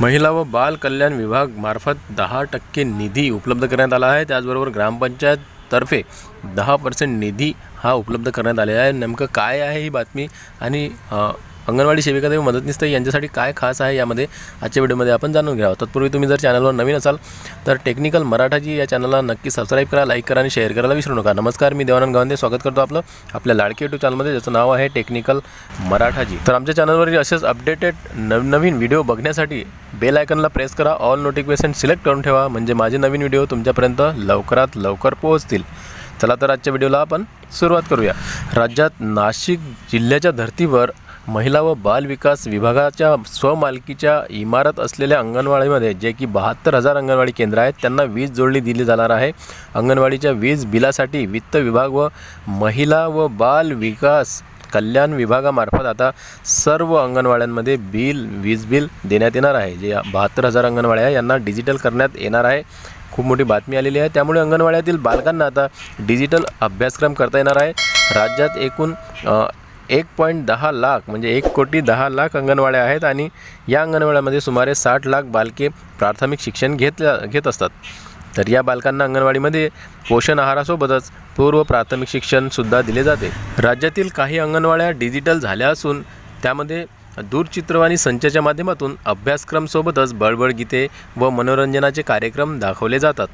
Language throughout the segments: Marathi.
महिला व बाल कल्याण विभाग मार्फत दहा टक्के निधी उपलब्ध करण्यात आला आहे. त्याचबरोबर ग्रामपंचायततर्फे दहा पर्सेंट निधी हा उपलब्ध करण्यात आलेला आहे. नेमकं काय आहे ही बातमी आणि अंगणवाडी सेविका देव मदतनीस तर यांच्यासाठी काय खास आहे यामध्ये आजच्या व्हिडिओमध्ये आपण जाणून घ्यावं. तत्पूर्वी तुम्ही जर चॅनलवर नवीन असाल तर टेक्निकल मराठाजी या चॅनलला नक्की सबस्क्राईब करा लाईक करा आणि शेअर करायला विसरू नका. नमस्कार मी देवानंद गावंदे. स्वागत करतो आपलं आपल्या लाडके यूट्यूब चॅनलमध्ये ज्याचं नाव आहे टेक्निकल मराठाजी. तर आमच्या चॅनलवरील असेच अपडेटेड नवनवीन व्हिडिओ बघण्यासाठी बेल आयकनला प्रेस करा ऑल नोटिफिकेशन सिलेक्ट करून ठेवा म्हणजे माझे नवीन व्हिडिओ तुमच्यापर्यंत लवकरात लवकर पोहोचतील. चला तर आजच्या व्हिडिओला आपण सुरुवात करूया. राज्यात नाशिक जिल्ह्याच्या धर्तीवर महिला व बाल विकास विभागाच्या स्वमालकीच्या इमारत असलेल्या अंगणवाडीमध्ये जे की बहात्तर हजार अंगणवाडी केंद्र आहेत त्यांना वीज जोडणी दिली जाणार आहे. अंगणवाडीच्या वीज बिलासाठी वित्त विभाग व महिला व बाल विकास कल्याण विभागामार्फत आता सर्व अंगणवाड्यांमध्ये बिल वीज बिल देण्यात येणार आहे. जे बहात्तर हजार अंगणवाड्या आहे यांना डिजिटल करण्यात येणार आहे. खूप मोठी बातमी आलेली आहे. त्यामुळे अंगणवाड्यातील बालकांना आता डिजिटल अभ्यासक्रम करता येणार आहे. राज्यात एकूण एक पॉईंट दहा लाख म्हणजे एक कोटी दहा लाख अंगणवाड्या आहेत आणि या अंगणवाड्यामध्ये सुमारे साठ लाख बालके प्राथमिक शिक्षण घेतल्या घेत असतात. तर या बालकांना अंगणवाडीमध्ये पोषण आहारासोबतच पूर्व प्राथमिक शिक्षणसुद्धा दिले जाते. राज्यातील काही अंगणवाड्या डिजिटल झाल्या असून त्यामध्ये दूरचित्रवाणी संचाच्या माध्यमातून अभ्यासक्रमसोबतच बळबळ गीते व मनोरंजनाचे कार्यक्रम दाखवले जातात.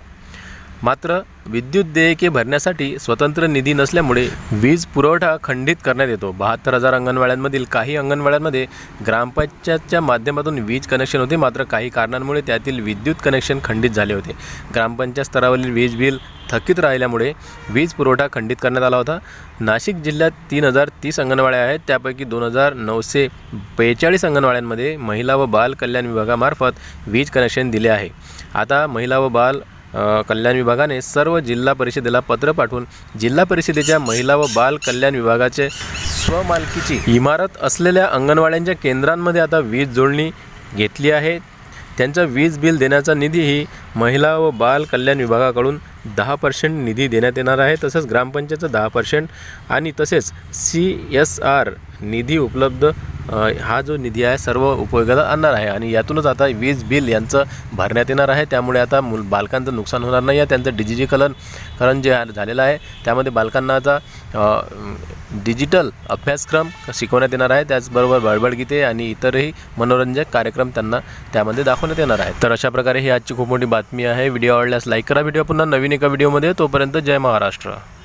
मात्र विद्युत देयके भरण्यासाठी स्वतंत्र निधी नसल्यामुळे वीज पुरवठा खंडित करण्यात येतो. बहात्तर हजार अंगणवाड्यांमधील काही अंगणवाड्यांमध्ये ग्रामपंचायतच्या माध्यमातून वीज कनेक्शन होते. मात्र काही कारणांमुळे त्यातील विद्युत कनेक्शन खंडित झाले होते. ग्रामपंचायत स्तरावरील वीज बिल थकीत राहिल्यामुळे वीज पुरवठा खंडित करण्यात आला होता. नाशिक जिल्ह्यात तीन हजार तीस अंगणवाड्या आहेत. त्यापैकी दोन हजार नऊशे बेचाळीस अंगणवाड्यांमध्ये महिला व बाल कल्याण विभागामार्फत वीज कनेक्शन दिले आहे. आता महिला व बाल कल्याण विभागाने सर्व जिल्हा परिषदेला पत्र पाठवून जिल्हा परिषदेच्या महिला व बाल कल्याण विभागाचे स्वमालकीची इमारत असलेल्या अंगणवाड्यांच्या केंद्रांमध्ये आता वीज जोडणी घेतली आहे. त्यांचा वीज बिल देण्याचा निधीही महिला व बाल कल्याण विभागाकडून दहा पर्सेंट निधी देण्यात येणार आहे. तसंच ग्रामपंचायतचा दहा पर्सेंट आणि तसेच सी एस आर निधी उपलब्ध हा जो निधी आहे सर्व उपयोगाला आणणार आहे आणि यातूनच आता वीज बिल यांचं भरण्यात येणार आहे. त्यामुळे आता मुल बालकांचं नुकसान होणार नाही. आहे त्यांचं डिजिटलीकरण करण जे झालेलं आहे त्यामध्ये बालकांना आता डिजिटल अभ्यासक्रम शिकवण्यात येणार आहे. त्याचबरोबर बळबळगीते आणि इतरही मनोरंजक कार्यक्रम त्यांना त्यामध्ये दाखवण्यात येणार आहे तर अशा प्रकारे ही आजची खूप मोठी बातमी आहे. व्हिडिओ आवडल्यास लाईक करा. व्हिडिओ पुन्हा नवीन एका व्हिडिओमध्ये. तोपर्यंत जय महाराष्ट्र.